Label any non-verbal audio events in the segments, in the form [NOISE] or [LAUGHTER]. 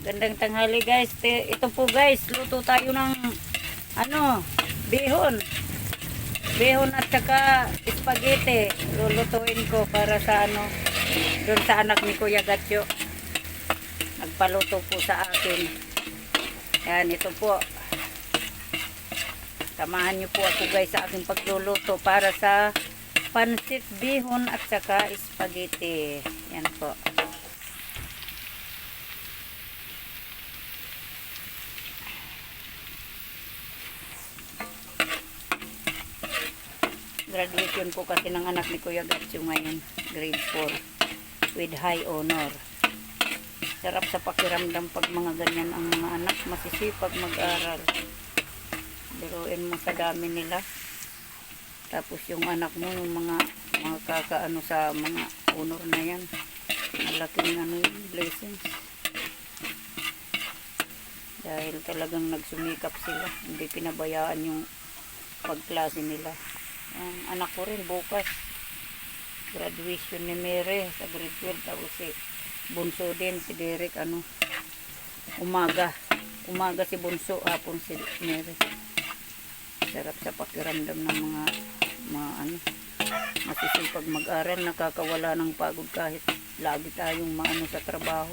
Gandang tanghali guys. Ito po guys, luto tayo ng ano, bihon. Bihon at saka spaghetti. Lulutuin ko para sa ano, doon sa anak ni Kuya Gatyo. Nagpaluto po sa akin. Yan, ito po. Samahan niyo po ako guys sa aking pagluluto para sa pansit bihon at saka spaghetti. Yan po. Graduation po kasi ng anak ni Kuya Gatsu ngayon, grade 4, with high honor. Sarap sa pakiramdam pag mga ganyan ang mga anak, masisipag mag-aral. Biruin mo sa dami nila. Tapos yung anak mo, yung mga, mga kakaano sa mga honor na yan. Malaking ano yun, blessings. Dahil talagang nagsumikap sila. Hindi pinabayaan yung pagklase nila. Ang anak ko rin bukas. Graduation ni Mary sa grade 12. Tapos si Bunso din, si Derek, ano, umaga. Umaga si Bunso, hapon si Mary. Sarap sa pakiramdam ng mga, mga ano, masisipag mag-aral, nakakawala ng pagod kahit lagi tayong maano sa trabaho.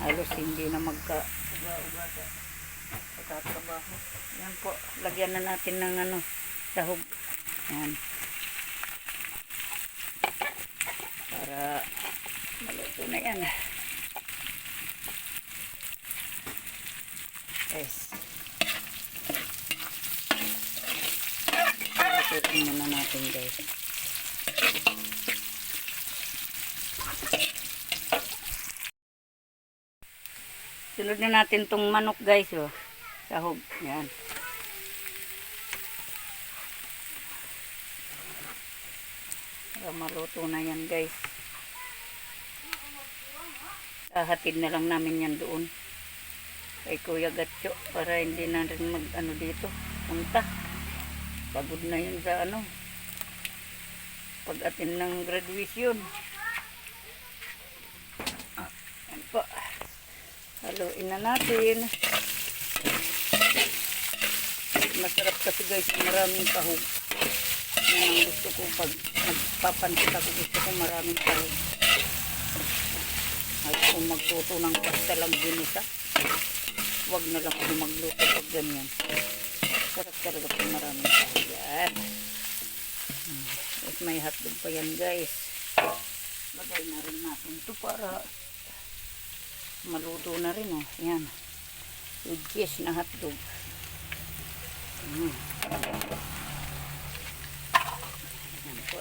Halos hindi na magka uga-uga sa pagkatrabaho. Yan po, lagyan na natin ng ano, sahog. Yan. Para maluto na yan. Yes. Lutuin muna natin guys. Sunod na natin tong manok guys oh. Sahog. Yan. Para maluto na yan guys. Ahatid na lang namin yan doon. Kay Kuya Gatcho. Para hindi na rin mag ano dito. Punta. Pagod na yun sa ano. Pag-atin ng graduation. Yan po. Haluin na natin. Masarap kasi guys, maraming tahog. Ang gusto ko pag magpapansit ako, gusto ko maraming tahog. Ay kung magluto ng pasta lang ginisa, wag na lang ako magluto pag ganyan. Sarap talaga pag maraming tahog. Yan. Hmm. At may hotdog pa yan guys. Lagay na rin natin ito para maluto na rin oh. Yan. With cheese na hotdog. Mm. Yan po.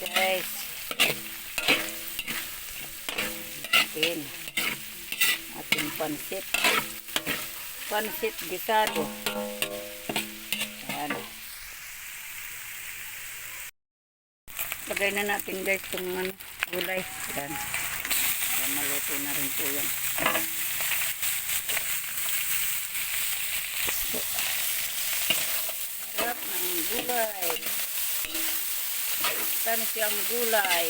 Guys. Atin. Ating pansit. Pansit gisado. Yan. Lagay na natin guys itong ano, gulay. Yan. Yan, maluto na rin po yan. So, Sarap ng gulay. Tansiyang gulay.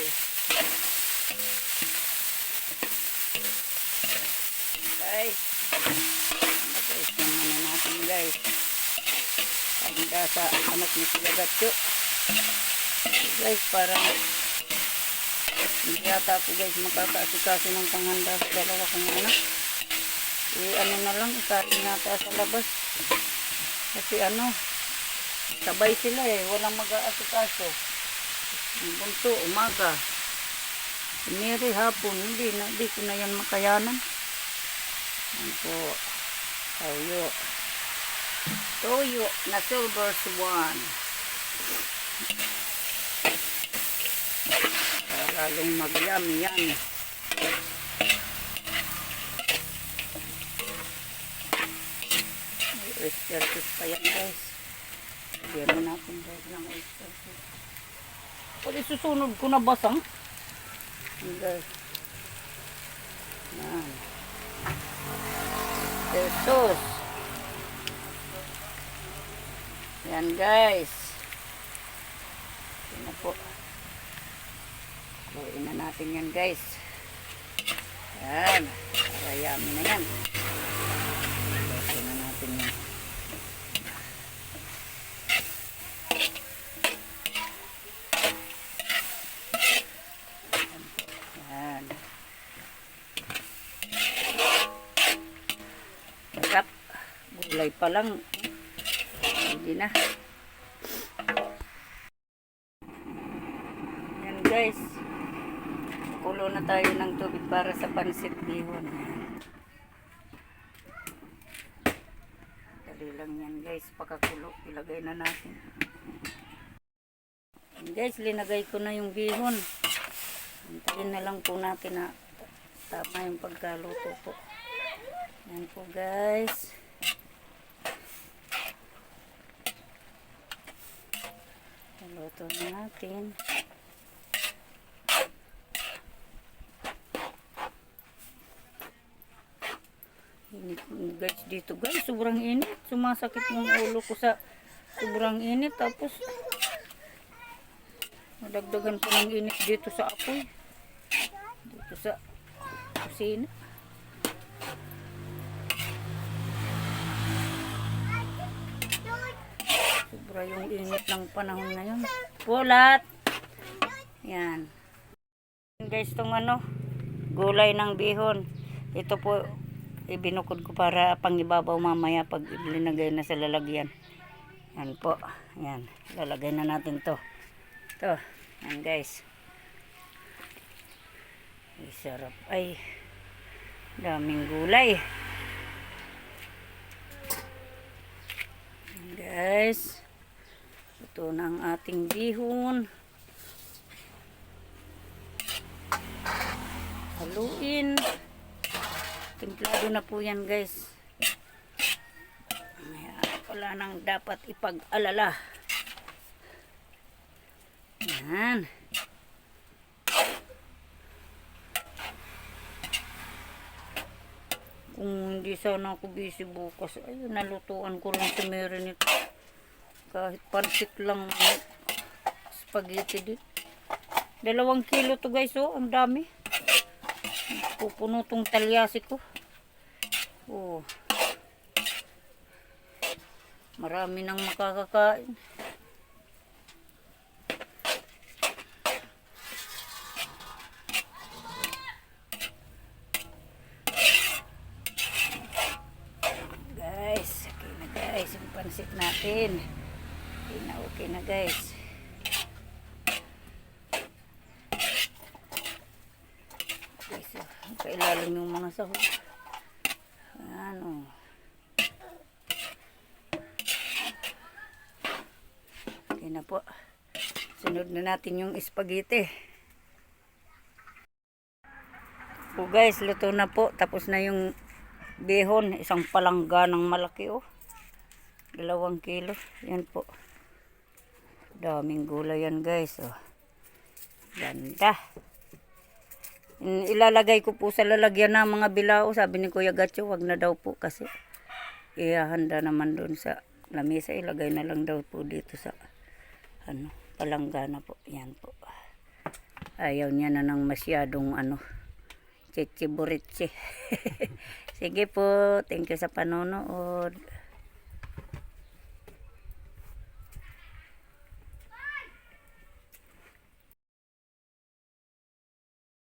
Guys. Guys, yung ano Handa sa anak ni Sila Gatyo. Guys, parang hindi yata ako guys makakaasikaso ng panghanda sa dalawa kong anak. Eh, ano na lang, ikain nata sa labas. Kasi ano, sabay sila eh, walang mag-aasikaso. Ang bunso, umaga. Mary hapon, hindi na, hindi ko na yan makayanan. Yan po, toyo. Toyo na silver swan. Lalong. May oyster sauce pa yan guys. Lagyan mo natin guys ng oyster sauce. Pag isusunod ko na basang. Guys. Yan. Oyster sauce. Yan guys. Yan na po. Kuhin na natin yan guys. Yan. Para yummy na yan. Luto na natin yan. Yan. Sarap. Gulay pa lang. Hindi na. Yan guys. Kulo na tayo ng tubig para sa pansit bihon. Dali lang yan guys. Pagkakulo, ilagay na natin. Yan guys, linagay ko na yung bihon. Hintayin na lang po natin na tama yung pagkaluto po. Yan po guys. Luto na natin. Init guys dito guys. Sobrang init. Sumasakit yung ulo ko sa sobrang init. Tapos nadagdagan pa ng init dito sa apoy. Dito sa kusina. Sobra yung init ng panahon na yun. Pulat! Yan. Guys, itong ano, gulay ng bihon. Ito po, ibinukod ko para pangibabaw mamaya pag linagay na sa lalagyan. Yan po. Yan. Lalagay na natin to. To. Yan guys. Ay, sarap. Ay, daming gulay. Guys. Ito na ang ating bihon. Haluin. Templado na po yan guys. Wala nang dapat ipag-alala. Yan. Kung hindi sana ako busy bukas, ayun, nalutuan ko rin si Mary nito. Kahit pansit lang spaghetti din. Dalawang kilo to guys, oh, ang dami. Pupuno tong talyasi ko. Oh. Marami nang makakakain. Guys, okay na guys, yung pansit natin. Okay na, okay na guys. Okay, so, kailalim yung mga sahog. Ano. Okay na po. Sunod na natin yung spaghetti. Po guys, luto na po. Tapos na yung bihon. Isang palangganang malaki oh. Dalawang kilo. Yan po. Daming gulay yan guys. Oh. Ganda. Ilalagay ko po sa lalagyan ng mga bilao. Sabi ni Kuya Gacho, wag na daw po kasi ihahanda naman doon sa lamesa. Ilagay na lang daw po dito sa ano, palanggana po. Yan po. Ayaw niya na ng masyadong ano, chichiburitsi. [LAUGHS] Sige po, thank you sa panonood.